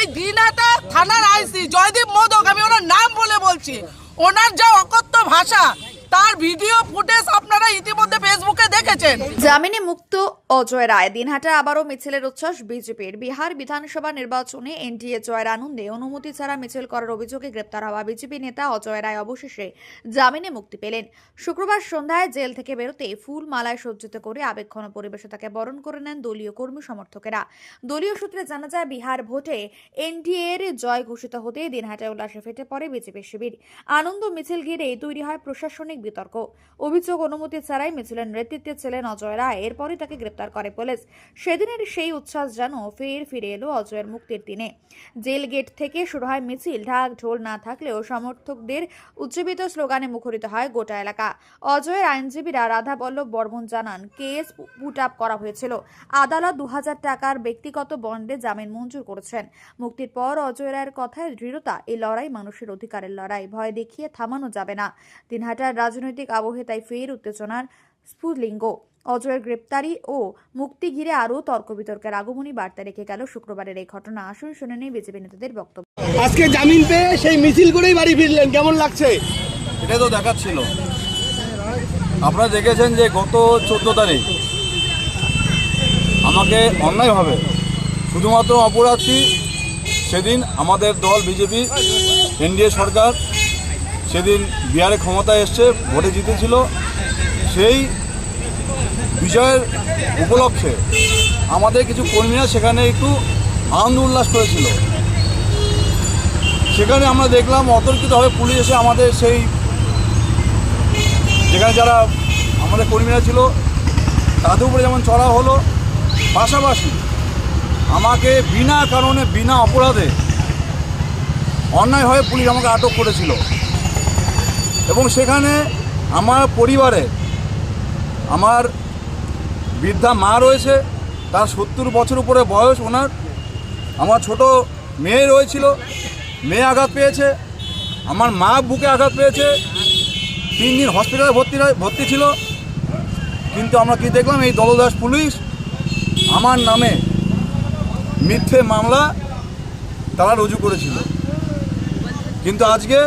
এই দিনাটা থানার আইসি, জয়দীপ মোদক, আমি ওনার নাম বলে বলছি। ওনার যা অকথ্য ভাষা তার ভিডিও ফুটেজ আপনারা ইতিমধ্যে ফেসবুকে দেখেছেন। জামিনে মুক্ত অজয় রায় দিনহাটা আবারও মিছিলের উচ্ছ্বাস বিজেপির। বিহার বিধানসভা নির্বাচনে এনডিএ জয়ের আনন্দে অনুমতি ছাড়া মিছিল করার অভিযোগে গ্রেপ্তার হওয়া বিজেপি নেতা অজয় রায় অবশেষে জামিনে মুক্তি পেলেন। শুক্রবার সন্ধ্যায় জেল থেকে বেরোতে ফুল মালায় সজ্জিত করে আবেক্ষণ পরিবেশে তাকে বরণ করে নেন দলীয় কর্মী সমর্থকেরা। দলীয় সূত্রে জানা যায়, বিহার ভোটে এনডিএ এর জয় ঘোষিত হতে দিনহাটায় উল্লাসে ফেটে পড়ে বিজেপি শিবির। আনন্দ মিছিল ঘিরে তৈরি হয় প্রশাসনিক বিতর্ক। অভিযোগ অনুমতি ছাড়াই মিছিলের নেতৃত্বে ছিলেন অজয় রায় এরপরই তাকে গ্রেপ্তার করে পুলিশ। সেদিনের সেই উচ্ছ্বাস যেন ফের ফিরে এলো অজয়ের মুক্তির দিনে। জেল গেট থেকে শুরু হয় মিছিল, ঢাক ঢোল না থাকলেও সমর্থকদের উজ্জীবিত স্লোগানে মুখরিত হয় গোটা এলাকা। অজয়ের আইনজীবীরা রাধা বল্লভ বর্মন জানান, কেস পুট আপ করা হয়েছিল। আদালত দু হাজার টাকার ব্যক্তিগত বন্ডে জামিন মঞ্জুর করেছেন। মুক্তির পর অজয় রায়ের কথায় দৃঢ়তা, এই লড়াই মানুষের অধিকারের লড়াই। ভয় দেখিয়ে থামানো যাবে না। দিনহাটার রাজনৈতিক আবহে তাই ফের উত্তেজনার স্ফুলিঙ্গ। অজয়ের গ্রেপ্তারি ও মুক্তি ঘিরে আরও তর্ক বিতর্কের আগমনী বার্তা রেখে গেল শুক্রবারের এই ঘটনা। আসুন শুনে নেই বিজেপি নেতাদের বক্তব্য। আজকে জামিন পেয়ে সেই মিছিল করেই বাড়ি ফিরলেন কেমন লাগছে? এটাই তো দেখাচ্ছিল। আপনারা দেখেছেন যে গত চোদ্দ তারিখ আমাকে অন্যায়ভাবে শুধুমাত্র অপরাধী সেদিন আমাদের দল বিজেপি এনডিএ সরকার সেদিন বিহারে ক্ষমতায় এসছে ভোটে জিতেছিল, সেই বিজয়ের উপলক্ষে আমাদের কিছু কর্মীরা সেখানে একটু আনন্দ উল্লাস করেছিল। সেখানে আমরা দেখলাম অতর্কিতভাবে পুলিশ এসে আমাদের সেই যেখানে যারা আমাদের কর্মীরা ছিল, তাদের উপরে যেমন চড়া হলো, পাশাপাশি আমাকে বিনা কারণে, বিনা অপরাধে অন্যায়ভাবে পুলিশ আমাকে আটক করেছিল। এবং সেখানে আমার পরিবারে আমার বৃদ্ধা মা রয়েছে, তার সত্তর বছর উপরে বয়স ওনার। আমার ছোট মেয়ে রয়েছিল, মেয়ে আঘাত পেয়েছে, আমার মা বুকে আঘাত পেয়েছে, তিন দিন হসপিটালে ভর্তি ভর্তি ছিল। কিন্তু আমরা কি দেখলাম, এই দলদাস পুলিশ আমার নামে মিথ্যে মামলা তারা রুজু করেছিল। কিন্তু আজকে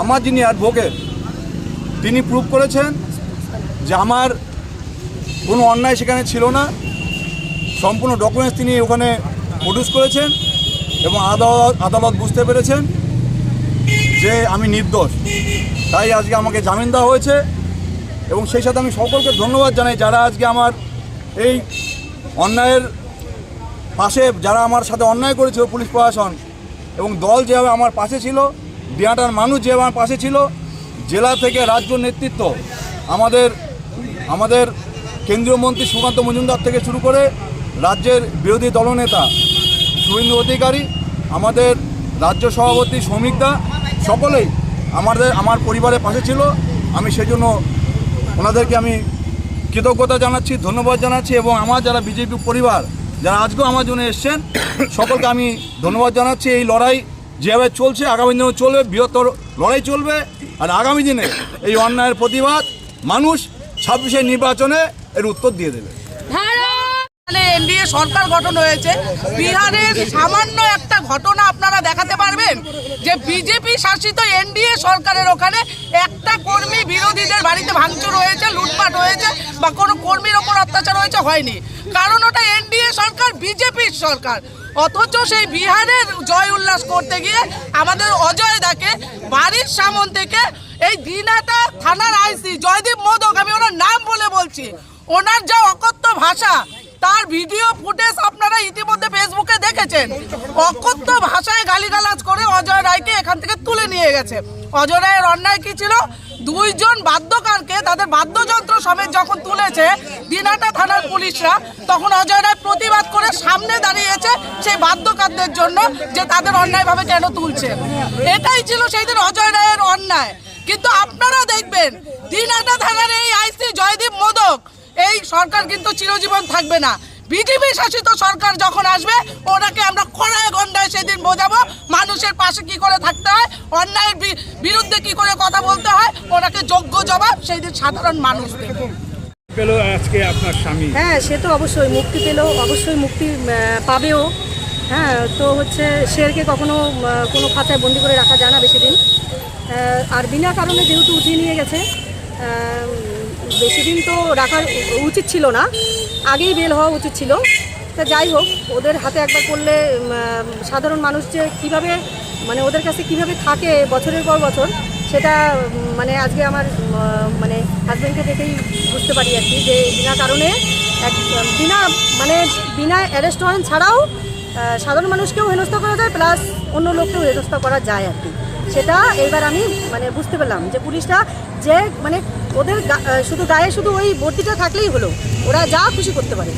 আমার যিনি অ্যাডভোকেট, তিনি প্রুভ করেছেন যে আমার কোনো অন্যায় সেখানে ছিল না। সম্পূর্ণ ডকুমেন্টস তিনি ওখানে প্রডিউস করেছেন এবং আদালত আদালত বুঝতে পেরেছেন যে আমি নির্দোষ। তাই আজকে আমাকে জামিন দেওয়া হয়েছে এবং সেই সাথে আমি সকলকে ধন্যবাদ জানাই যারা আজকে আমার এই অন্যায়ের পাশে, যারা আমার সাথে অন্যায় করেছিল পুলিশ প্রশাসন এবং দল যেভাবে আমার পাশে ছিল দিয়াটার মানুষ যে আমার পাশে ছিল, জেলা থেকে রাজ্য নেতৃত্ব, আমাদের আমাদের কেন্দ্রীয় মন্ত্রী সুকান্ত মজুমদার থেকে শুরু করে রাজ্যের বিরোধী দলনেতা শুভেন্দু অধিকারী, আমাদের রাজ্য সভাপতি শ্রমিক দা, সকলেই আমাদের, আমার পরিবারের পাশে ছিল। আমি সেজন্য ওনাদেরকে আমি কৃতজ্ঞতা জানাচ্ছি, ধন্যবাদ জানাচ্ছি এবং আমার যারা বিজেপি পরিবার, যারা আজকেও আমার জন্য এসছেন, সকলকে আমি ধন্যবাদ জানাচ্ছি। এই লড়াই যেভাবে চলছে, আগামী দিনেও চলবে, বৃহত্তর লড়াই চলবে, আর আগামী দিনে এই অন্যায়ের প্রতিবাদ মানুষ ছাব্বিশে নির্বাচনে এর উত্তর দিয়ে দেবে। এনডিএ সরকার গঠন হয়েছে, বিহারের সামান্য একটা ঘটনা আপনারা দেখাতে পারবেন যে বিজেপি শাসিত এনডিএ সরকারের ওখানে একটা কর্মী বিরোধীদের বাড়িতে ভাঙচুর হয়েছে, লুটপাট হয়েছে বা কোনো কর্মীর ওপর অত্যাচার হয়েছে হয়নি। কারণ ওটা এনডিএ সরকার বিজেপির সরকার। অথচ সেই বিহারের জয় উল্লাস করতে গিয়ে আমাদের অজয় দাকে বাড়ির সামন থেকে এই দিনাটা থানার আইসি জয়দীপ মোদক, আমি ওনার নাম বলে বলছি, ওনার যা অকথ্য ভাষা তার ভিডিও ফুটেজ আপনারা ইতিমধ্যে ফেসবুকে দেখেছেন। অকথ্য ভাষায় গালিগালাজ করে অজয় রায়কে এখান থেকে তুলে নিয়ে গেছে। অজয় রায়ের অন্যায় কি ছিল? দুইজন বাদ্যকারকে তাদের বাদ্যযন্ত্র সমেত যখন তুলেছে দিনাটা থানার পুলিশরা, তখন অজয় রায় প্রতিবাদ করে সামনে দাঁড়িয়েছে সেই বাদ্যকারদের জন্য যে তাদের অন্যায়ভাবে কেন তুলছে। এটাই ছিল সেই দিন অজয় রায়ের অন্যায়। কিন্তু আপনারা দেখবেন, দিনাটা থানার এই আইসি জয়দীপ মোদক এই সরকার কিন্তু চিরজীবন থাকবে না। বিজেপি শাসিত সরকার যখন আসবে ওনাকে আমরা কড়ায় গন্ডায় সেদিন বোঝাবো মানুষের পাশে কি করে থাকতে হয় অন্যায়ের বি- বিরুদ্ধে কি করে কথা বলতে হয় ওনাকে যোগ্য জবাব সেই দিন সাধারণ মানুষ দেবে। পেল আজকে আপনার স্বামী। হ্যাঁ সে তো অবশ্যই মুক্তি পেলেও অবশ্যই মুক্তি পাবেও। হ্যাঁ তো হচ্ছে শেরকে কখনো কোনো খাঁচায় বন্দি করে রাখা যায় না বেশি দিন। আর বিনা কারণে যেহেতু উঠিয়ে নিয়ে গেছে বেশি দিন তো রাখার উচিত ছিল না, আগেই বেল হওয়া উচিত ছিল। তা যাই হোক, ওদের হাতে একবার করলে সাধারণ মানুষ যে কীভাবে মানে ওদের কাছে কীভাবে থাকে বছরের পর বছর, সেটা মানে আজকে আমার মানে হাজব্যান্ডকে দেখেই বুঝতে পারি আর কি যে বিনা কারণে এক, বিনা মানে বিনা অ্যারেস্ট ছাড়াও সাধারণ মানুষকেও হেনস্থা করা যায় প্লাস অন্য লোককেও হেনস্থা করা যায় আর কি। সেটা এবার আমি মানে বুঝতে পারলাম যে পুলিশটা যে মানে ওদের শুধু গায়ে শুধু ওই বর্তিটা থাকলেই হলো। ওরা যা খুশি করতে পারে।